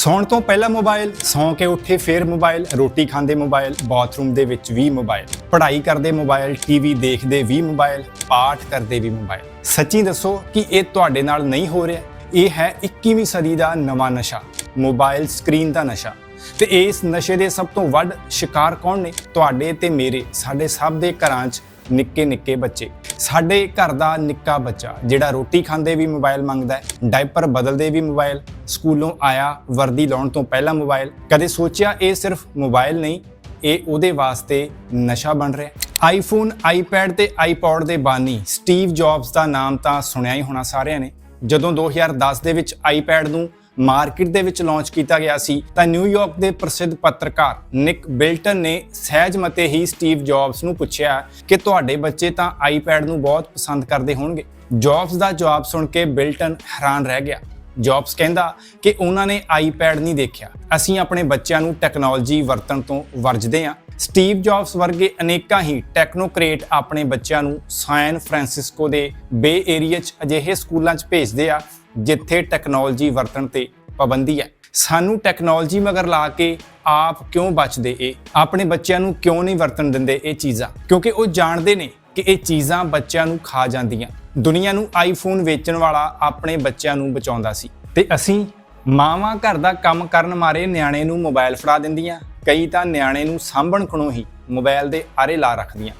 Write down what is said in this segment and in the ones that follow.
ਸੌਣ ਤੋਂ ਪਹਿਲਾਂ ਮੋਬਾਈਲ ਸੌਂ ਕੇ ਉੱਠੇ ਫੇਰ ਮੋਬਾਈਲ ਰੋਟੀ ਖਾਂਦੇ ਮੋਬਾਈਲ ਬਾਥਰੂਮ ਦੇ ਵਿੱਚ ਵੀ ਮੋਬਾਈਲ ਪੜ੍ਹਾਈ ਕਰਦੇ ਮੋਬਾਈਲ ਟੀਵੀ ਦੇਖਦੇ ਵੀ ਮੋਬਾਈਲ ਪਾਠ ਕਰਦੇ ਵੀ ਮੋਬਾਈਲ ਸੱਚੀ ਦੱਸੋ ਕਿ ਇਹ ਤੁਹਾਡੇ ਨਾਲ ਨਹੀਂ ਹੋ ਰਿਹਾ? ਇਹ ਹੈ 21ਵੀਂ ਸਦੀ ਦਾ ਨਵਾਂ ਨਸ਼ਾ ਮੋਬਾਈਲ ਸਕਰੀਨ ਦਾ ਨਸ਼ਾ। ਤੇ ਇਸ ਨਸ਼ੇ ਦੇ ਸਭ ਤੋਂ ਵੱਧ ਸ਼ਿਕਾਰ ਕੌਣ ਨੇ? ਤੁਹਾਡੇ ਤੇ ਮੇਰੇ, ਸਾਡੇ ਸਭ ਦੇ ਘਰਾਂ 'ਚ ਨਿੱਕੇ ਨਿੱਕੇ ਬੱਚੇ। ਸਾਡੇ ਘਰ ਦਾ ਨਿੱਕਾ ਬੱਚਾ, ਜਿਹੜਾ ਰੋਟੀ ਖਾਂਦੇ ਵੀ ਮੋਬਾਈਲ ਮੰਗਦਾ ਹੈ ਡਾਈਪਰ ਬਦਲਦੇ ਵੀ ਮੋਬਾਈਲ ਸਕੂਲੋਂ ਆਇਆ, ਵਰਦੀ ਲਾਉਣ ਤੋਂ ਪਹਿਲਾਂ ਮੋਬਾਈਲ ਕਦੇ ਸੋਚਿਆ ਇਹ ਸਿਰਫ ਮੋਬਾਈਲ ਨਹੀਂ, ਇਹ ਉਹਦੇ ਵਾਸਤੇ ਨਸ਼ਾ ਬਣ ਰਿਹਾ ਆਈਫੋਨ ਆਈਪੈਡ ਤੇ ਆਈਪੌਡ ਦੇ ਬਾਨੀ ਸਟੀਵ ਜੌਬਸ ਦਾ ਨਾਮ ਤਾਂ ਸੁਣਿਆ ਹੀ ਹੋਣਾ ਸਾਰਿਆਂ ਨੇ। ਜਦੋਂ 2010 ਦੇ ਵਿੱਚ ਆਈਪੈਡ ਨੂੰ ਮਾਰਕੀਟ ਦੇ ਵਿੱਚ ਲਾਂਚ ਕੀਤਾ ਗਿਆ ਸੀ, ਤਾਂ ਨਿਊਯਾਰਕ ਦੇ ਪ੍ਰਸਿੱਧ ਪੱਤਰਕਾਰ ਨਿਕ ਬਿਲਟਨ ਨੇ ਸਹਿਜ ਮਤੇ ਹੀ ਸਟੀਵ ਜੌਬਸ ਨੂੰ ਪੁੱਛਿਆ ਕਿ ਤੁਹਾਡੇ ਬੱਚੇ ਤਾਂ ਆਈਪੈਡ ਨੂੰ ਬਹੁਤ ਪਸੰਦ ਕਰਦੇ ਹੋਣਗੇ। ਜੌਬਸ ਦਾ ਜਵਾਬ ਸੁਣ ਕੇ ਬਿਲਟਨ ਹੈਰਾਨ ਰਹਿ ਗਿਆ। ਜੌਬਸ ਕਹਿੰਦਾ ਕਿ ਉਹਨਾਂ ਨੇ ਆਈਪੈਡ ਨਹੀਂ ਦੇਖਿਆ। ਅਸੀਂ ਆਪਣੇ ਬੱਚਿਆਂ ਨੂੰ ਟੈਕਨੋਲੋਜੀ ਵਰਤਣ ਤੋਂ ਵਰਜਦੇ ਹਾਂ। ਸਟੀਵ ਜੌਬਸ ਵਰਗੇ ਅਨੇਕਾਂ ਹੀ ਟੈਕਨੋਕ੍ਰੇਟ ਆਪਣੇ ਬੱਚਿਆਂ ਨੂੰ ਸੈਨ ਫਰਾਂਸਿਸਕੋ ਦੇ ਬੇ ਏਰੀਆ 'ਚ ਅਜਿਹੇ ਸਕੂਲਾਂ 'ਚ ਭੇਜਦੇ ਆ। ਜਿੱਥੇ ਟੈਕਨੋਲੋਜੀ ਵਰਤਣ ਤੇ ਪਾਬੰਦੀ ਹੈ। ਸਾਨੂੰ ਟੈਕਨੋਲੋਜੀ ਮਗਰ ਲਾ ਕੇ ਆਪ ਕਿਉਂ ਬਚਦੇ ਇਹ? ਆਪਣੇ ਬੱਚਿਆਂ ਨੂੰ ਕਿਉਂ ਨਹੀਂ ਵਰਤਣ ਦਿੰਦੇ ਇਹ ਚੀਜ਼ਾਂ? ਕਿਉਂਕਿ ਉਹ ਜਾਣਦੇ ਨੇ ਕਿ ਇਹ ਚੀਜ਼ਾਂ ਬੱਚਿਆਂ ਨੂੰ ਖਾ ਜਾਂਦੀਆਂ। ਦੁਨੀਆ ਨੂੰ ਆਈਫੋਨ ਵੇਚਣ ਵਾਲਾ ਆਪਣੇ ਬੱਚਿਆਂ ਨੂੰ ਬਚਾਉਂਦਾ ਸੀ। ਤੇ ਅਸੀਂ ਮਾਵਾਂ ਘਰ ਦਾ ਕੰਮ ਕਰਨ ਮਾਰੇ ਨਿਆਣੇ ਨੂੰ ਮੋਬਾਈਲ ਫੜਾ ਦਿੰਦੀਆਂ। ਕਈ ਤਾਂ ਨਿਆਣੇ ਨੂੰ ਸਾਂਭਣ ਖਣੋ ਹੀ ਮੋਬਾਈਲ ਦੇ ਆਰੇ ਲਾ ਰੱਖਦੀਆਂ।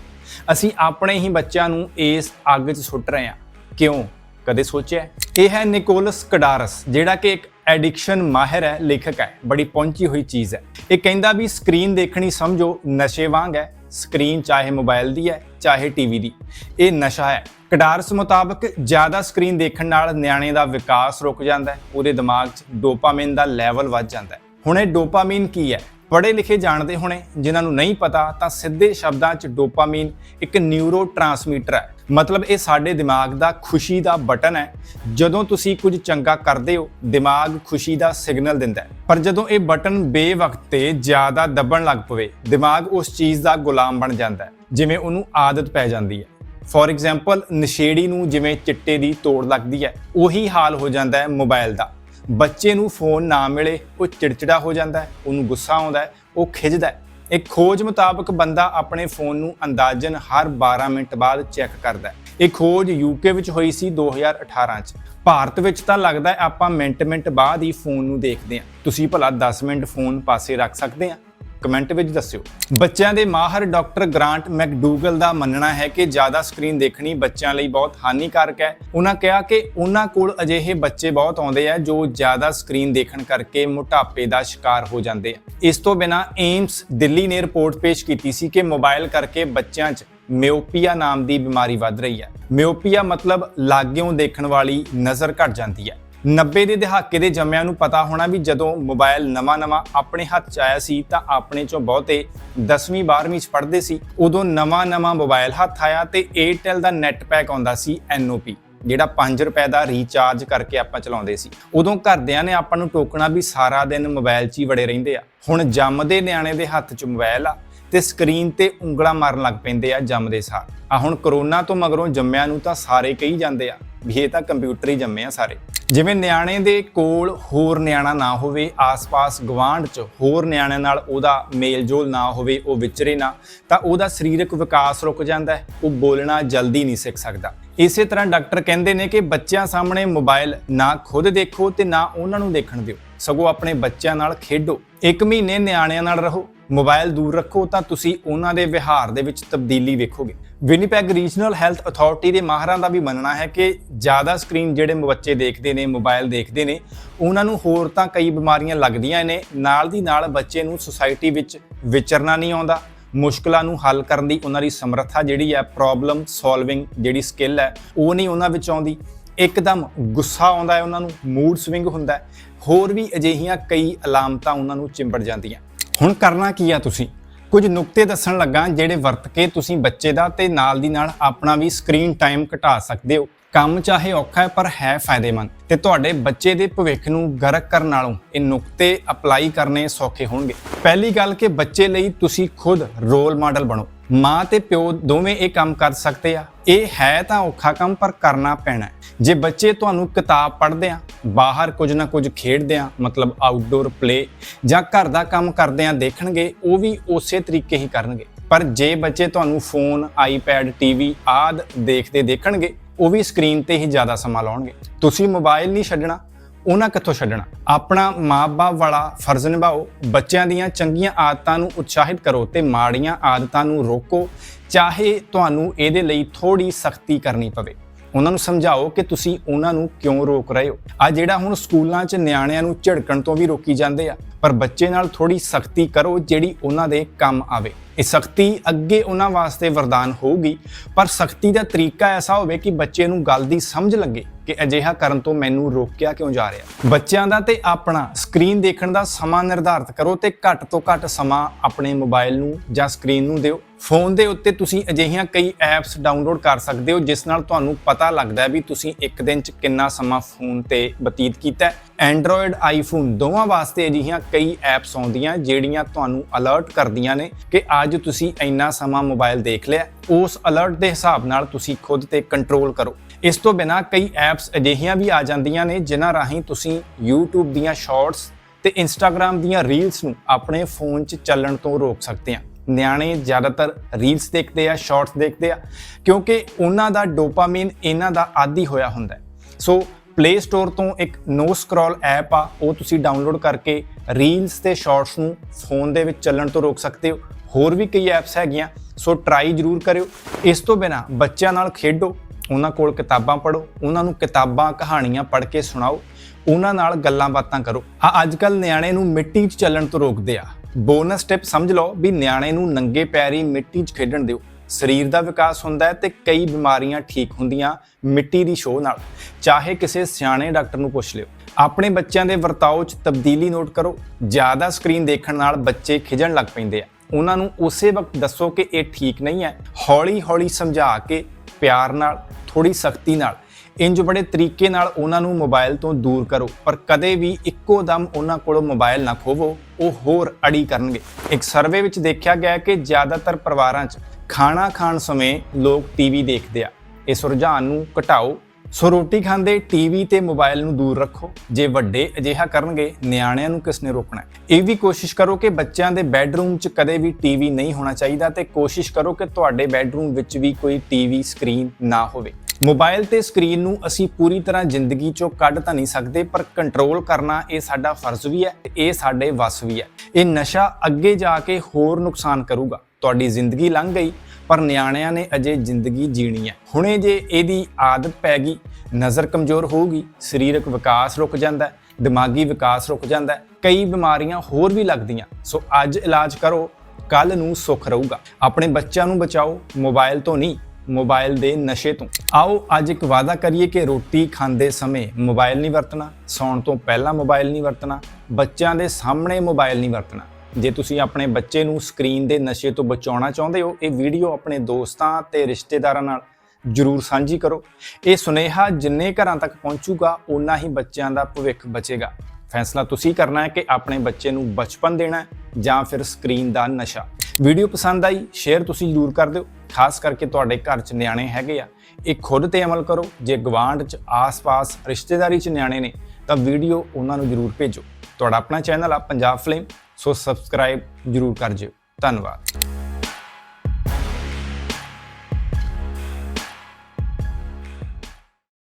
ਅਸੀਂ ਆਪਣੇ ਹੀ ਬੱਚਿਆਂ ਨੂੰ ਇਸ ਅੱਗ 'ਚ ਸੁੱਟ ਰਹੇ ਹਾਂ। ਕਿਉਂ? ਕਦੇ ਸੋਚਿਆ ਇਹ ਹੈ ਨਿਕੋਲਸ ਕਡਾਰਸ, ਜਿਹੜਾ ਕਿ ਇੱਕ ਐਡਿਕਸ਼ਨ ਮਾਹਿਰ ਹੈ, ਲੇਖਕ ਹੈ, ਬੜੀ ਪਹੁੰਚੀ ਹੋਈ ਚੀਜ਼ ਹੈ। ਇਹ ਕਹਿੰਦਾ ਵੀ ਸਕਰੀਨ ਦੇਖਣੀ ਸਮਝੋ ਨਸ਼ੇ ਵਾਂਗ ਹੈ ਸਕਰੀਨ ਚਾਹੇ ਮੋਬਾਈਲ ਦੀ ਹੈ, ਚਾਹੇ ਟੀਵੀ ਦੀ। ਇਹ ਨਸ਼ਾ ਹੈ। ਕਡਾਰਸ ਮੁਤਾਬਕ ਜ਼ਿਆਦਾ ਸਕਰੀਨ ਦੇਖਣ ਨਾਲ ਨਿਆਣੇ ਦਾ ਵਿਕਾਸ ਰੁਕ ਜਾਂਦਾ ਹੈ, ਉਹਦੇ ਦਿਮਾਗ 'ਚ ਡੋਪਾਮਾਈਨ ਦਾ ਲੈਵਲ ਵੱਧ ਜਾਂਦਾ ਹੈ। ਹੁਣ ਇਹ ਡੋਪਾਮਾਈਨ ਕੀ ਹੈ? ਪੜ੍ਹੇ ਲਿਖੇ ਜਾਣਦੇ ਹੋਣੇ, ਜਿਨ੍ਹਾਂ ਨੂੰ ਨਹੀਂ ਪਤਾ, ਤਾਂ ਸਿੱਧੇ ਸ਼ਬਦਾਂ 'ਚ ਡੋਪਾਮਾਈਨ ਇੱਕ ਨਿਊਰੋ ਟਰਾਂਸਮੀਟਰ ਹੈ। ਮਤਲਬ ਇਹ ਸਾਡੇ ਦਿਮਾਗ ਦਾ ਖੁਸ਼ੀ ਦਾ ਬਟਨ ਹੈ। ਜਦੋਂ ਤੁਸੀਂ ਕੁਝ ਚੰਗਾ ਕਰਦੇ ਹੋ, ਦਿਮਾਗ ਖੁਸ਼ੀ ਦਾ ਸਿਗਨਲ ਦਿੰਦਾ ਹੈ। ਪਰ ਜਦੋਂ ਇਹ ਬਟਨ ਬੇਵਕਤ ਤੇ ਜ਼ਿਆਦਾ ਦੱਬਣ ਲੱਗ ਪਵੇ, ਦਿਮਾਗ ਉਸ ਚੀਜ਼ ਦਾ ਗੁਲਾਮ ਬਣ ਜਾਂਦਾ ਹੈ, ਜਿਵੇਂ ਉਹਨੂੰ ਆਦਤ ਪੈ ਜਾਂਦੀ ਹੈ। ਫੋਰ ਐਗਜ਼ਾਮਪਲ ਨਸ਼ੇੜੀ ਨੂੰ ਜਿਵੇਂ ਚਿੱਟੇ ਦੀ ਤੋੜ ਲੱਗਦੀ ਹੈ, ਉਹੀ ਹਾਲ ਹੋ ਜਾਂਦਾ ਹੈ ਮੋਬਾਈਲ ਦਾ। ਬੱਚੇ ਨੂੰ ਫੋਨ ਨਾ ਮਿਲੇ, ਉਹ ਚਿੜਚਿੜਾ ਹੋ ਜਾਂਦਾ ਹੈ, ਉਹਨੂੰ ਗੁੱਸਾ ਆਉਂਦਾ ਹੈ, ਉਹ ਖਿੱਚਦਾ ਹੈ। ਇੱਕ ਖੋਜ ਮੁਤਾਬਕ ਬੰਦਾ ਆਪਣੇ ਫੋਨ ਨੂੰ ਅੰਦਾਜ਼ਨ ਹਰ 12 ਮਿੰਟ ਬਾਅਦ ਚੈੱਕ ਕਰਦਾ ਹੈ। ਇਹ ਖੋਜ ਯੂਕੇ ਵਿੱਚ ਹੋਈ ਸੀ 2018 ਚ। ਭਾਰਤ ਵਿੱਚ ਤਾਂ ਲੱਗਦਾ ਹੈ ਆਪਾਂ ਮਿੰਟ-ਮਿੰਟ ਬਾਅਦ ਹੀ ਫੋਨ ਨੂੰ ਦੇਖਦੇ ਹਾਂ। ਤੁਸੀਂ ਭਲਾ 10 ਮਿੰਟ ਫੋਨ ਪਾਸੇ ਰੱਖ ਸਕਦੇ ਆ ਕਮੈਂਟ ਵਿੱਚ ਦੱਸਿਓ। ਬੱਚਿਆਂ ਦੇ ਮਾਹਰ ਡਾਕਟਰ ਗ੍ਰਾਂਟ ਮੈਕਡੂਗਲ ਦਾ ਮੰਨਣਾ ਹੈ ਕਿ ਜ਼ਿਆਦਾ ਸਕਰੀਨ ਦੇਖਣੀ ਬੱਚਿਆਂ ਲਈ ਬਹੁਤ ਹਾਨੀਕਾਰਕ ਹੈ। ਉਹਨਾਂ ਕਿਹਾ ਕਿ ਉਹਨਾਂ ਕੋਲ ਅਜਿਹੇ ਬੱਚੇ ਬਹੁਤ ਆਉਂਦੇ ਆ ਜੋ ਜ਼ਿਆਦਾ ਸਕਰੀਨ ਦੇਖਣ ਕਰਕੇ ਮੋਟਾਪੇ ਦਾ ਸ਼ਿਕਾਰ ਹੋ ਜਾਂਦੇ ਆ। ਇਸ ਤੋਂ ਬਿਨਾ ਏਮਸ ਦਿੱਲੀ ਨੇ ਰਿਪੋਰਟ ਪੇਸ਼ ਕੀਤੀ ਸੀ ਕਿ ਮੋਬਾਈਲ ਕਰਕੇ ਬੱਚਿਆਂ 'ਚ ਮਿਓਪੀਆ ਨਾਮ ਦੀ ਬਿਮਾਰੀ ਵੱਧ ਰਹੀ ਹੈ। ਮਿਓਪੀਆ ਮਤਲਬ ਲਾਗਿਓਂ ਦੇਖਣ ਵਾਲੀ ਨਜ਼ਰ ਘਟ ਜਾਂਦੀ ਹੈ। 90 ਦੇ ਦਹਾਕੇ ਦੇ ਜੰਮਿਆਂ ਨੂੰ ਪਤਾ ਹੋਣਾ ਵੀ ਜਦੋਂ ਮੋਬਾਈਲ ਨਵਾਂ-ਨਵਾਂ ਆਪਣੇ ਹੱਥ 'ਚ ਆਇਆ ਸੀ ਤਾਂ ਆਪਣੇ 'ਚੋਂ ਬਹੁਤੇ 10ਵੀਂ 12ਵੀਂ 'ਚ ਪੜ੍ਹਦੇ ਸੀ। ਉਦੋਂ ਨਵਾਂ-ਨਵਾਂ ਮੋਬਾਈਲ ਹੱਥ ਆਇਆ ਤੇ Airtel ਦਾ ਨੈਟ ਪੈਕ ਆਉਂਦਾ ਸੀ NOP ਜਿਹੜਾ 5 ਰੁਪਏ ਦਾ ਰੀਚਾਰਜ ਕਰਕੇ ਆਪਾਂ ਚਲਾਉਂਦੇ ਸੀ। ਉਦੋਂ ਘਰਦਿਆਂ ਨੇ ਆਪਾਂ ਨੂੰ ਟੋਕਣਾ ਵੀ ਸਾਰਾ ਦਿਨ ਮੋਬਾਈਲ 'ਚ ਹੀ ਵੜੇ ਰਹਿੰਦੇ ਆ। ਹੁਣ ਜੰਮਦੇ ਨਿਆਣੇ ਦੇ ਹੱਥ 'ਚ ਮੋਬਾਈਲ ਆ ਤੇ ਸਕਰੀਨ ਤੇ ਉਂਗਲਾਂ ਮਾਰਨ ਲੱਗ ਪੈਂਦੇ ਆ ਜੰਮਦੇ ਸਾਰ। ਆ ਹੁਣ ਕਰੋਨਾ ਤੋਂ ਮਗਰੋਂ ਜੰਮਿਆਂ ਨੂੰ ਤਾਂ ਸਾਰੇ ਕਹੀ ਜਾਂਦੇ ਆ ਵੀ ਇਹ ਤਾਂ ਕੰਪਿਊਟਰ ਹੀ ਜੰਮੇ ਆ ਸਾਰੇ। ਜਿਵੇਂ ਨਿਆਣੇ ਦੇ ਕੋਲ ਹੋਰ ਨਿਆਣਾ ਨਾ ਹੋਵੇ, ਆਸ-ਪਾਸ ਗਵਾਂਢ 'ਚ ਹੋਰ ਨਿਆਣਿਆਂ ਨਾਲ ਉਹਦਾ ਮੇਲ-ਜੋਲ ਨਾ ਹੋਵੇ, ਉਹ ਵਿਚਰੇ ਨਾ, ਤਾਂ ਉਹਦਾ ਸਰੀਰਕ ਵਿਕਾਸ ਰੁਕ ਜਾਂਦਾ ਹੈ। ਉਹ ਬੋਲਣਾ ਜਲਦੀ ਨਹੀਂ ਸਿੱਖ ਸਕਦਾ। ਇਸੇ ਤਰ੍ਹਾਂ ਡਾਕਟਰ ਕਹਿੰਦੇ ਨੇ ਕਿ ਬੱਚਿਆਂ ਸਾਹਮਣੇ ਮੋਬਾਈਲ ਨਾ ਖੁਦ ਦੇਖੋ ਤੇ ਨਾ ਉਹਨਾਂ ਨੂੰ ਦੇਖਣ ਦਿਓ। ਸਗੋਂ ਆਪਣੇ ਬੱਚਿਆਂ ਨਾਲ ਖੇਡੋ। ਇੱਕ ਮਹੀਨੇ ਨਿਆਣਿਆਂ ਨਾਲ ਰਹੋ। ਮੋਬਾਈਲ ਦੂਰ ਰੱਖੋ ਤਾਂ ਤੁਸੀਂ ਉਹਨਾਂ ਦੇ ਵਿਹਾਰ ਦੇ ਵਿੱਚ ਤਬਦੀਲੀ ਵੇਖੋਗੇ। ਵਿਨੀਪੈਗ ਰੀਜਨਲ ਹੈਲਥ ਅਥਾਰਟੀ ਦੇ ਮਾਹਰਾਂ ਦਾ ਵੀ ਮੰਨਣਾ ਹੈ ਕਿ ਜ਼ਿਆਦਾ ਸਕਰੀਨ ਜਿਹੜੇ ਬੱਚੇ ਦੇਖਦੇ ਨੇ, ਮੋਬਾਈਲ ਦੇਖਦੇ ਨੇ, ਉਹਨਾਂ ਨੂੰ ਹੋਰ ਤਾਂ ਕਈ ਬਿਮਾਰੀਆਂ ਲੱਗਦੀਆਂ ਨੇ, ਨਾਲ ਦੀ ਨਾਲ ਬੱਚੇ ਨੂੰ ਸੁਸਾਇਟੀ ਵਿੱਚ ਵਿਚਰਨਾ ਨਹੀਂ ਆਉਂਦਾ। ਮੁਸ਼ਕਲਾਂ ਨੂੰ ਹੱਲ ਕਰਨ ਦੀ ਉਹਨਾਂ ਦੀ ਸਮਰੱਥਾ ਜਿਹੜੀ ਹੈ ਪ੍ਰੋਬਲਮ ਸੋਲਵਿੰਗ ਜਿਹੜੀ ਸਕਿੱਲ ਹੈ, ਉਹ ਨਹੀਂ ਉਹਨਾਂ ਵਿੱਚ ਆਉਂਦੀ। ਇੱਕਦਮ ਗੁੱਸਾ ਆਉਂਦਾ ਹੈ ਉਹਨਾਂ ਨੂੰ ਮੂਡ ਸਵਿੰਗ ਹੁੰਦਾ ਹੈ। ਹੋਰ ਵੀ ਅਜਿਹੀਆਂ ਕਈ ਅਲਾਮਤਾਂ ਉਹਨਾਂ ਨੂੰ ਚਿੰਬੜ ਜਾਂਦੀਆਂ। ਹੁਣ ਕਰਨਾ ਕੀ ਆ ਤੁਸੀਂ? ਕੁਝ ਨੁਕਤੇ ਦੱਸਣ ਲੱਗਾ ਜਿਹੜੇ ਵਰਤ ਕੇ ਤੁਸੀਂ ਬੱਚੇ ਦਾ ਤੇ ਨਾਲ ਦੀ ਨਾਲ ਆਪਣਾ ਵੀ ਸਕਰੀਨ ਟਾਈਮ ਘਟਾ ਸਕਦੇ ਹੋ। ਕੰਮ ਚਾਹੇ ਔਖਾ ਹੈ, ਪਰ ਹੈ ਫਾਇਦੇਮੰਦ। ਤੇ ਤੁਹਾਡੇ ਬੱਚੇ ਦੇ ਭਵਿੱਖ ਨੂੰ ਗਰਕ ਕਰਨ ਨਾਲੋਂ ਇਹ ਨੁਕਤੇ ਅਪਲਾਈ ਕਰਨੇ ਸੌਖੇ ਹੋਣਗੇ। ਪਹਿਲੀ ਗੱਲ ਕਿ ਬੱਚੇ ਲਈ ਤੁਸੀਂ ਖੁਦ ਰੋਲ ਮਾਡਲ ਬਣੋ। ਮਾਂ ਤੇ ਪਿਓ ਦੋਵੇਂ ਇਹ ਕੰਮ ਕਰ ਸਕਦੇ ਆ। ਇਹ ਹੈ ਤਾਂ ਔਖਾ ਕੰਮ, ਪਰ ਕਰਨਾ ਪੈਣਾ ਜੇ ਬੱਚੇ ਤੁਹਾਨੂੰ ਕਿਤਾਬ ਪੜ੍ਹਦੇ ਆ, ਬਾਹਰ ਕੁਝ ਨਾ ਕੁਝ ਖੇਡਦੇ ਆ, ਮਤਲਬ ਆਊਟਡੋਰ ਪਲੇ ਜਾਂ ਘਰ ਦਾ ਕੰਮ ਕਰਦੇ ਆ ਦੇਖਣਗੇ, ਉਹ ਵੀ ਉਸੇ ਤਰੀਕੇ ਹੀ ਕਰਨਗੇ। ਪਰ ਜੇ ਬੱਚੇ ਤੁਹਾਨੂੰ ਫੋਨ ਆਈਪੈਡ ਟੀਵੀ ਆਦ ਦੇਖਦੇ ਦੇਖਣਗੇ, ਉਹ ਵੀ ਸਕਰੀਨ ਤੇ ਹੀ ਜ਼ਿਆਦਾ ਸਮਾਂ ਲਾਉਣਗੇ। ਤੁਸੀਂ ਮੋਬਾਈਲ ਨਹੀਂ ਛੱਡਣਾ ਉਹਨਾਂ ਕਿੱਥੋਂ ਛੱਡਣਾ? ਆਪਣਾ ਮਾਪੇ ਵਾਲਾ ਫਰਜ਼ ਨਿਭਾਓ, ਬੱਚਿਆਂ ਦੀਆਂ ਚੰਗੀਆਂ ਆਦਤਾਂ ਨੂੰ ਉਤਸ਼ਾਹਿਤ ਕਰੋ ਤੇ ਮਾੜੀਆਂ ਆਦਤਾਂ ਨੂੰ ਰੋਕੋ, ਚਾਹੇ ਤੁਹਾਨੂੰ ਇਹਦੇ ਲਈ ਥੋੜੀ ਸਖਤੀ ਕਰਨੀ ਪਵੇ। ਉਹਨਾਂ ਨੂੰ ਸਮਝਾਓ ਕਿ ਤੁਸੀਂ ਉਹਨਾਂ ਨੂੰ ਕਿਉਂ ਰੋਕ ਰਹੇ ਹੋ। ਆ ਜਿਹੜਾ ਹੁਣ ਸਕੂਲਾਂ 'ਚ ਨਿਆਣਿਆਂ ਨੂੰ ਝਿੜਕਣ ਤੋਂ ਵੀ ਰੋਕੀ ਜਾਂਦੇ ਆ ਪਰ ਬੱਚੇ ਨਾਲ ਥੋੜੀ ਸਖਤੀ ਕਰੋ ਜਿਹੜੀ ਉਹਨਾਂ ਦੇ ਕੰਮ ਆਵੇ। ਇਹ ਸਖਤੀ ਅੱਗੇ ਉਹਨਾਂ ਵਾਸਤੇ ਵਰਦਾਨ ਹੋਊਗੀ, ਪਰ ਸਖਤੀ ਦਾ ਤਰੀਕਾ ਐਸਾ ਹੋਵੇ ਕਿ ਬੱਚੇ ਨੂੰ ਗੱਲ ਦੀ ਸਮਝ ਲੱਗੇ ਕਿ ਅਜਿਹਾ ਕਰਨ ਤੋਂ ਮੈਨੂੰ ਰੋਕਿਆ ਕਿਉਂ ਜਾ ਰਿਹਾ। ਬੱਚਿਆਂ ਦਾ ਤੇ ਆਪਣਾ ਸਕਰੀਨ ਦੇਖਣ ਦਾ ਸਮਾਂ ਨਿਰਧਾਰਤ ਕਰੋ ਤੇ ਘੱਟ ਤੋਂ ਘੱਟ ਸਮਾਂ ਆਪਣੇ ਮੋਬਾਈਲ ਨੂੰ ਜਾਂ ਸਕਰੀਨ ਨੂੰ ਦਿਓ। ਫੋਨ ਦੇ ਉੱਤੇ ਤੁਸੀਂ ਅਜਿਹੀਆਂ ਕਈ ਐਪਸ ਡਾਊਨਲੋਡ ਕਰ ਸਕਦੇ ਹੋ, ਜਿਸ ਨਾਲ ਤੁਹਾਨੂੰ ਪਤਾ ਲੱਗਦਾ ਹੈ ਵੀ ਤੁਸੀਂ ਇੱਕ ਦਿਨ 'ਚ ਕਿੰਨਾ ਸਮਾਂ ਫੋਨ ਤੇ ਬਤੀਤ ਕੀਤਾ ਐਂਡਰੋਇਡ ਆਈਫੋਨ ਦੋਵਾਂ ਵਾਸਤੇ ਅਜਿਹੀਆਂ ਕਈ ਐਪਸ ਆਉਂਦੀਆਂ ਜਿਹੜੀਆਂ ਤੁਹਾਨੂੰ ਅਲਰਟ ਕਰਦੀਆਂ ਨੇ ਕਿ ਅੱਜ ਤੁਸੀਂ ਇੰਨਾ ਸਮਾਂ ਮੋਬਾਈਲ ਦੇਖ ਲਿਆ। ਉਸ ਅਲਰਟ ਦੇ ਹਿਸਾਬ ਨਾਲ ਤੁਸੀਂ ਖੁਦ ਤੇ ਕੰਟਰੋਲ ਕਰੋ। ਇਸ ਤੋਂ ਬਿਨਾ ਕਈ ਐਪਸ ਅਜਿਹੀਆਂ ਵੀ ਆ ਜਾਂਦੀਆਂ ਨੇ ਜਿਨ੍ਹਾਂ ਰਾਹੀਂ ਤੁਸੀਂ YouTube ਦੀਆਂ ਸ਼ਾਰਟਸ ਤੇ Instagram ਦੀਆਂ ਰੀਲਸ ਨੂੰ ਆਪਣੇ ਫੋਨ 'ਚ ਚੱਲਣ ਤੋਂ ਰੋਕ ਸਕਦੇ ਆ। ਨਿਆਣੇ ਜ਼ਿਆਦਾਤਰ ਰੀਲਸ ਦੇਖਦੇ ਆ ਸ਼ਾਰਟਸ ਦੇਖਦੇ ਆ ਕਿਉਂਕਿ ਉਹਨਾਂ ਦਾ ਡੋਪਾਮਾਈਨ ਇਹਨਾਂ ਦਾ ਆਦੀ ਹੋਇਆ ਹੁੰਦਾ ਸੋ ਪਲੇ ਸਟੋਰ ਤੋਂ ਇੱਕ ਨੋ ਸਕਰੋਲ ਐਪ ਆ, ਉਹ ਤੁਸੀਂ ਡਾਊਨਲੋਡ ਕਰਕੇ ਰੀਲਸ ਤੇ ਸ਼ਾਰਟਸ ਨੂੰ ਫੋਨ ਦੇ ਵਿੱਚ ਚੱਲਣ ਤੋਂ ਰੋਕ ਸਕਦੇ ਹੋ। ਹੋਰ ਵੀ ਕਈ ਐਪਸ ਹੈਗੀਆਂ, ਸੋ ਟਰਾਈ ਜ਼ਰੂਰ ਕਰਿਓ। ਇਸ ਤੋਂ ਬਿਨਾ ਬੱਚਿਆਂ ਨਾਲ ਖੇਡੋ, ਉਹਨਾਂ ਕੋਲ ਕਿਤਾਬਾਂ ਪੜ੍ਹੋ, ਉਹਨਾਂ ਨੂੰ ਕਿਤਾਬਾਂ, ਕਹਾਣੀਆਂ ਪੜ੍ਹ ਕੇ ਸੁਣਾਓ, ਉਹਨਾਂ ਨਾਲ ਗੱਲਾਂ ਬਾਤਾਂ ਕਰੋ। ਆ ਅੱਜ ਕੱਲ ਨਿਆਣੇ ਨੂੰ ਮਿੱਟੀ 'ਚ ਚੱਲਣ ਤੋਂ ਰੋਕਦੇ ਆ। ਬੋਨਸ ਟਿਪ ਸਮਝ ਲਓ ਵੀ ਨਿਆਣੇ ਨੂੰ ਨੰਗੇ ਪੈਰੀ ਮਿੱਟੀ 'ਚ ਖੇਡਣ ਦਿਓ। ਸਰੀਰ ਦਾ ਵਿਕਾਸ ਹੁੰਦਾ ਹੈ ਤੇ ਕਈ ਬਿਮਾਰੀਆਂ ਠੀਕ ਹੁੰਦੀਆਂ ਮਿੱਟੀ ਦੀ ਸ਼ੋਅ ਨਾਲ। ਚਾਹੇ ਕਿਸੇ ਸਿਆਣੇ ਡਾਕਟਰ ਨੂੰ ਪੁੱਛ ਲਿਓ। ਆਪਣੇ ਬੱਚਿਆਂ ਦੇ ਵਰਤਾਓ 'ਚ ਤਬਦੀਲੀ ਨੋਟ ਕਰੋ। ਜ਼ਿਆਦਾ ਸਕਰੀਨ ਦੇਖਣ ਨਾਲ ਬੱਚੇ ਖਿਜਣ ਲੱਗ ਪੈਂਦੇ ਆ। ਉਹਨਾਂ ਨੂੰ ਉਸੇ ਵਕਤ ਦੱਸੋ ਕਿ ਇਹ ਠੀਕ ਨਹੀਂ ਹੈ। ਹੌਲੀ-ਹੌਲੀ ਸਮਝਾ ਕੇ ਪਿਆਰ ਨਾਲ ਥੋੜੀ ਸਖਤੀ ਨਾਲ ਇੰਜ ਬੜੇ ਤਰੀਕੇ ਨਾਲ ਉਹਨਾਂ ਨੂੰ ਮੋਬਾਈਲ ਤੋਂ ਦੂਰ ਕਰੋ। ਪਰ ਕਦੇ ਵੀ ਇੱਕੋ ਦਮ ਉਹਨਾਂ ਕੋਲੋਂ ਮੋਬਾਈਲ ਨਾ ਖੋਵੋ। ਉਹ ਹੋਰ ਅੜੀ ਕਰਨਗੇ। ਇੱਕ ਸਰਵੇ ਵਿੱਚ ਦੇਖਿਆ ਗਿਆ ਕਿ ਜ਼ਿਆਦਾਤਰ ਪਰਿਵਾਰਾਂ 'ਚ ਖਾਣਾ ਖਾਣ ਸਮੇਂ ਲੋਕ ਟੀਵੀ ਦੇਖਦੇ ਆ। ਇਸ ਰੁਝਾਨ ਨੂੰ ਘਟਾਓ। ਸੋ ਰੋਟੀ ਖਾਂਦੇ ਟੀਵੀ ਤੇ ਮੋਬਾਈਲ ਨੂੰ ਦੂਰ ਰੱਖੋ। ਜੇ ਵੱਡੇ ਅਜਿਹਾ ਕਰਨਗੇ, ਨਿਆਣਿਆਂ ਨੂੰ ਕਿਸ ਨੇ ਰੋਕਣਾ? ਇਹ ਵੀ ਕੋਸ਼ਿਸ਼ ਕਰੋ ਕਿ ਬੱਚਿਆਂ ਦੇ ਬੈੱਡਰੂਮ 'ਚ ਕਦੇ ਵੀ ਟੀਵੀ ਨਹੀਂ ਹੋਣਾ ਚਾਹੀਦਾ ਤੇ ਕੋਸ਼ਿਸ਼ ਕਰੋ ਕਿ ਤੁਹਾਡੇ ਬੈੱਡਰੂਮ ਵਿੱਚ ਵੀ ਕੋਈ ਟੀਵੀ ਸਕਰੀਨ ਨਾ ਹੋਵੇ। ਮੋਬਾਈਲ ਤੇ ਸਕਰੀਨ ਨੂੰ ਅਸੀਂ ਪੂਰੀ ਤਰ੍ਹਾਂ ਜ਼ਿੰਦਗੀ 'ਚੋਂ ਕੱਢ ਤਾਂ ਨਹੀਂ ਸਕਦੇ, ਪਰ ਕੰਟਰੋਲ ਕਰਨਾ ਇਹ ਸਾਡਾ ਫਰਜ਼ ਵੀ ਹੈ ਤੇ ਇਹ ਸਾਡੇ ਵੱਸ ਵੀ ਹੈ। ਇਹ ਨਸ਼ਾ ਅੱਗੇ ਜਾ ਕੇ ਹੋਰ ਨੁਕਸਾਨ ਕਰੂਗਾ। ਤੁਹਾਡੀ ਜ਼ਿੰਦਗੀ ਲੰਘ ਗਈ, ਪਰ ਨਿਆਣਿਆਂ ਨੇ ਅਜੇ ਜ਼ਿੰਦਗੀ ਜੀਣੀ ਹੈ। ਹੁਣੇ ਜੇ ਇਹਦੀ ਆਦਤ ਪੈ ਗਈ, ਨਜ਼ਰ ਕਮਜ਼ੋਰ ਹੋਊਗੀ, ਸਰੀਰਕ ਵਿਕਾਸ ਰੁਕ ਜਾਂਦਾ ਦਿਮਾਗੀ ਵਿਕਾਸ ਰੁਕ ਜਾਂਦਾ ਕਈ ਬਿਮਾਰੀਆਂ ਹੋਰ ਵੀ ਲੱਗਦੀਆਂ। ਸੋ ਅੱਜ ਇਲਾਜ ਕਰੋ ਕੱਲ ਨੂੰ ਸੁੱਖ ਰਹੂਗਾ। ਆਪਣੇ ਬੱਚਿਆਂ ਨੂੰ ਬਚਾਓ, ਮੋਬਾਈਲ ਤੋਂ ਨਹੀਂ ਮੋਬਾਈਲ ਦੇ ਨਸ਼ੇ ਤੋਂ। ਆਓ ਅੱਜ ਇੱਕ ਵਾਅਦਾ ਕਰੀਏ ਕਿ ਰੋਟੀ ਖਾਂਦੇ ਸਮੇਂ ਮੋਬਾਈਲ ਨਹੀਂ ਵਰਤਣਾ, ਸੌਣ ਤੋਂ ਪਹਿਲਾਂ ਮੋਬਾਈਲ ਨਹੀਂ ਵਰਤਣਾ, ਬੱਚਿਆਂ ਦੇ ਸਾਹਮਣੇ ਮੋਬਾਈਲ ਨਹੀਂ ਵਰਤਣਾ। ਜੇ ਤੁਸੀਂ ਆਪਣੇ ਬੱਚੇ ਨੂੰ ਸਕਰੀਨ ਦੇ ਨਸ਼ੇ ਤੋਂ ਬਚਾਉਣਾ ਚਾਹੁੰਦੇ ਹੋ, ਇਹ ਵੀਡੀਓ ਆਪਣੇ ਦੋਸਤਾਂ ਤੇ ਰਿਸ਼ਤੇਦਾਰਾਂ ਨਾਲ ਜਰੂਰ ਸਾਂਝੀ ਕਰੋ। ਇਹ ਸੁਨੇਹਾ ਜਿੰਨੇ ਘਰਾਂ ਤੱਕ ਪਹੁੰਚੂਗਾ, ਓਨਾ ਹੀ ਬੱਚਿਆਂ ਦਾ ਭਵਿੱਖ ਬਚੇਗਾ। ਫੈਸਲਾ ਤੁਸੀਂ ਕਰਨਾ ਹੈ ਕਿ ਆਪਣੇ ਬੱਚੇ ਨੂੰ ਬਚਪਨ ਦੇਣਾ ਜਾਂ ਫਿਰ ਸਕਰੀਨ ਦਾ ਨਸ਼ਾ। ਵੀਡੀਓ ਪਸੰਦ ਆਈ ਸ਼ੇਅਰ ਤੁਸੀਂ ਜ਼ਰੂਰ ਕਰ ਦਿਓ। ਖਾਸ ਕਰਕੇ ਤੁਹਾਡੇ ਘਰ 'ਚ ਨਿਆਣੇ ਹੈਗੇ ਆ, ਇਹ ਖੁਦ ਤੇ ਅਮਲ ਕਰੋ। ਜੇ ਗਵਾਂਢ 'ਚ, ਆਸ-ਪਾਸ, ਰਿਸ਼ਤੇਦਾਰੀ 'ਚ ਨਿਆਣੇ ਨੇ, ਤਾਂ ਵੀਡੀਓ ਉਹਨਾਂ ਨੂੰ ਜ਼ਰੂਰ ਭੇਜੋ। ਤੁਹਾਡਾ ਆਪਣਾ ਚੈਨਲ ਆ, ਪੰਜਾਬ ਫਲੇਮ ਸੋ ਸਬਸਕ੍ਰਾਈਬ ਜ਼ਰੂਰ ਕਰ ਜਿਓ। ਧੰਨਵਾਦ।